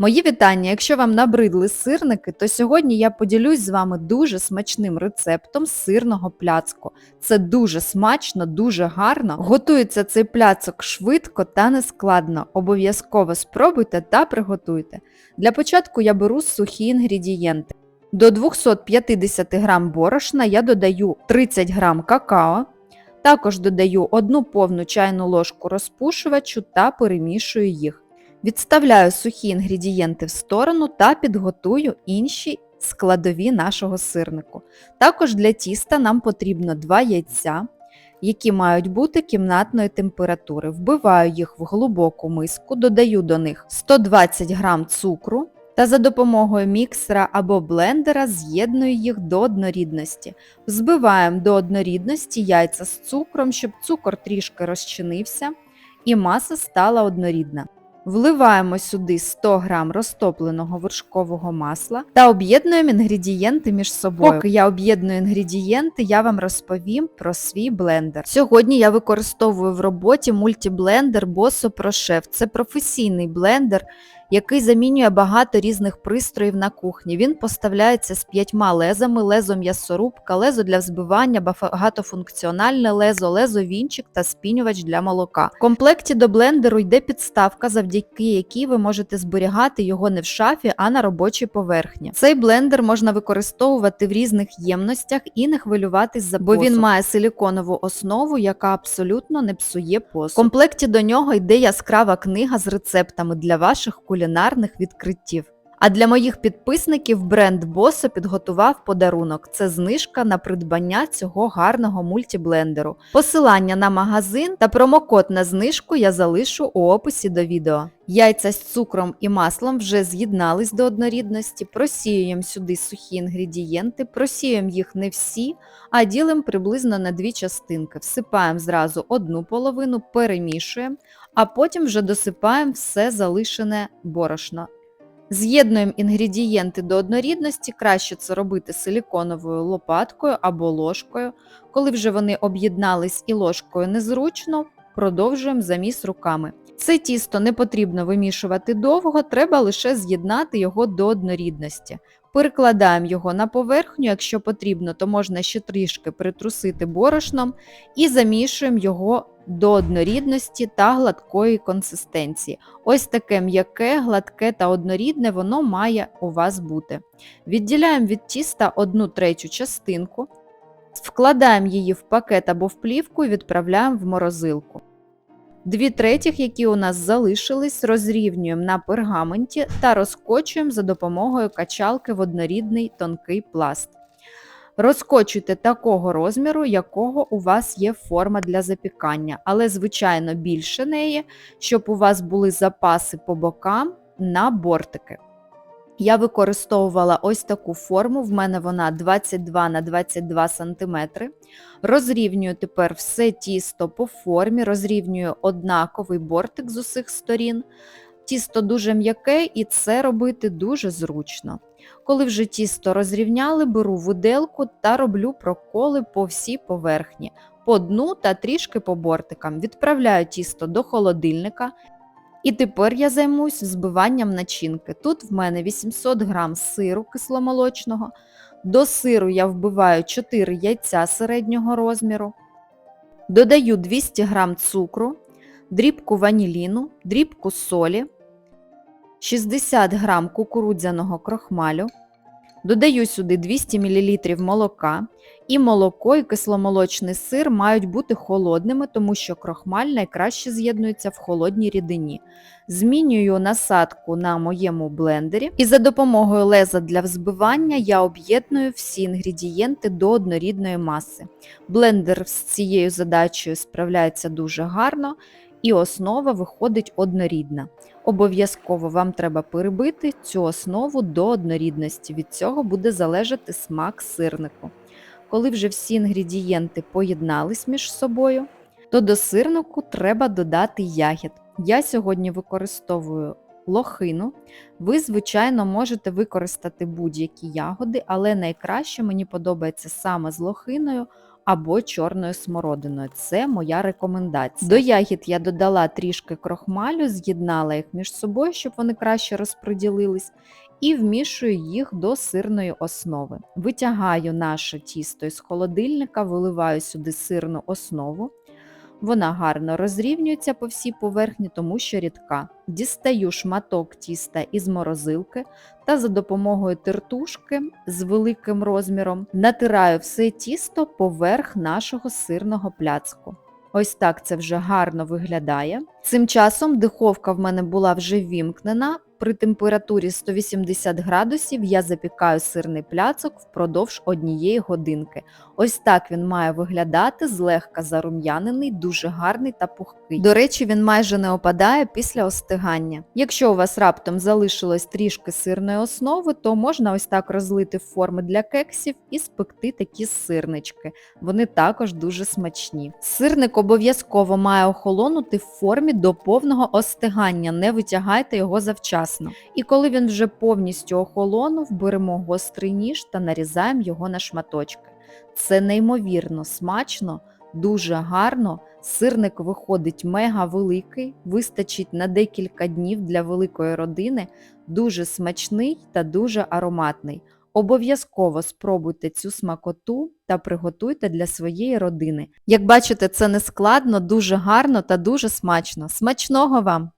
Мої вітання! Якщо вам набридли сирники, то сьогодні я поділюсь з вами дуже смачним рецептом сирного пляцку. Це дуже смачно, дуже гарно. Готується цей пляцок швидко та нескладно. Обов'язково спробуйте та приготуйте. Для початку я беру сухі інгредієнти. До 250 г борошна я додаю 30 г какао. Також додаю 1 повну чайну ложку розпушувачу та перемішую їх. Відставляю сухі інгредієнти в сторону та підготую інші складові нашого сирнику. Також для тіста нам потрібно 2 яйця, які мають бути кімнатної температури. Вбиваю їх в глибоку миску, додаю до них 120 г цукру та за допомогою міксера або блендера з'єдную їх до однорідності. Взбиваємо до однорідності яйця з цукром, щоб цукор трішки розчинився і маса стала однорідна. Вливаємо сюди 100 г розтопленого вершкового масла та об'єднуємо інгредієнти між собою. Поки я об'єдную інгредієнти, я вам розповім про свій блендер. Сьогодні я використовую в роботі мультиблендер Bosso Pro Chef. Це професійний блендер, який замінює багато різних пристроїв на кухні. Він поставляється з п'ятьма лезами, лезо м'ясорубка, лезо для взбивання, багатофункціональне лезо, лезо вінчик та спінювач для молока. В комплекті до блендеру йде підставка, завдяки якій ви можете зберігати його не в шафі, а на робочій поверхні. Цей блендер можна використовувати в різних ємностях і не хвилюватись за бо він має силіконову основу, яка абсолютно не псує посуд. В комплекті до нього йде яскрава книга з рецептами для ваших кулінарних відкриттів. А для моїх підписників бренд Bosso підготував подарунок. Це знижка на придбання цього гарного мультиблендеру. Посилання на магазин та промокод на знижку я залишу у описі до відео. Яйця з цукром і маслом вже з'єднались до однорідності, просіюємо сюди сухі інгредієнти, просіюємо їх не всі, а ділимо приблизно на дві частинки. Всипаємо зразу одну половину, перемішуємо, а потім вже досипаємо все залишене борошно. З'єднуємо інгредієнти до однорідності, краще це робити силіконовою лопаткою або ложкою. Коли вже вони об'єднались і ложкою незручно, продовжуємо заміс руками. Це тісто не потрібно вимішувати довго, треба лише з'єднати його до однорідності. Перекладаємо його на поверхню, якщо потрібно, то можна ще трішки притрусити борошном і замішуємо його до однорідності та гладкої консистенції. Ось таке м'яке, гладке та однорідне воно має у вас бути. Відділяємо від тіста одну третю частинку, вкладаємо її в пакет або в плівку і відправляємо в морозилку. Дві третіх, які у нас залишились, розрівнюємо на пергаменті та розкочуємо за допомогою качалки в однорідний тонкий пласт. Розкочуйте такого розміру, якого у вас є форма для запікання, але, звичайно, більше неї, щоб у вас були запаси по бокам на бортики. Я використовувала ось таку форму, в мене вона 22 на 22 см. Розрівнюю тепер все тісто по формі, розрівнюю однаковий бортик з усіх сторін. Тісто дуже м'яке і це робити дуже зручно. Коли вже тісто розрівняли, беру виделку та роблю проколи по всій поверхні, по дну та трішки по бортикам. Відправляю тісто до холодильника. І тепер я займусь збиванням начинки. Тут в мене 800 г сиру кисломолочного. До сиру я вбиваю 4 яйця середнього розміру. Додаю 200 г цукру, дрібку ваніліну, дрібку солі, 60 г кукурудзяного крохмалю. Додаю сюди 200 мл молока, і молоко і кисломолочний сир мають бути холодними, тому що крохмаль найкраще з'єднується в холодній рідині. Змінюю насадку на моєму блендері і за допомогою леза для взбивання я об'єдную всі інгредієнти до однорідної маси. Блендер з цією задачею справляється дуже гарно і основа виходить однорідна. Обов'язково вам треба перебити цю основу до однорідності, від цього буде залежати смак сирнику. Коли вже всі інгредієнти поєднались між собою, то до сирнику треба додати ягід. Я сьогодні використовую лохину. Ви, звичайно, можете використати будь-які ягоди, але найкраще мені подобається саме з лохиною або чорною смородиною. Це моя рекомендація. До ягід я додала трішки крохмалю, з'єднала їх між собою, щоб вони краще розподілились, і вмішую їх до сирної основи. Витягаю наше тісто із холодильника, виливаю сюди сирну основу. Вона гарно розрівнюється по всій поверхні, тому що рідка. Дістаю шматок тіста із морозилки та за допомогою тертушки з великим розміром натираю все тісто поверх нашого сирного пляцку. Ось так це вже гарно виглядає. Цим часом духовка в мене була вже вімкнена. При температурі 180 градусів я запікаю сирний пляцок впродовж однієї годинки. Ось так він має виглядати, злегка зарум'янений, дуже гарний та пухкий. До речі, він майже не опадає після остигання. Якщо у вас раптом залишилось трішки сирної основи, то можна ось так розлити в форми для кексів і спекти такі сирнички. Вони також дуже смачні. Сирник обов'язково має охолонути в формі до повного остигання, не витягайте його завчасно. І коли він вже повністю охолонув, беремо гострий ніж та нарізаємо його на шматочки. Це неймовірно смачно, дуже гарно. Сирник виходить мега великий, вистачить на декілька днів для великої родини, дуже смачний та дуже ароматний. Обов'язково спробуйте цю смакоту та приготуйте для своєї родини. Як бачите, це не складно, дуже гарно та дуже смачно. Смачного вам!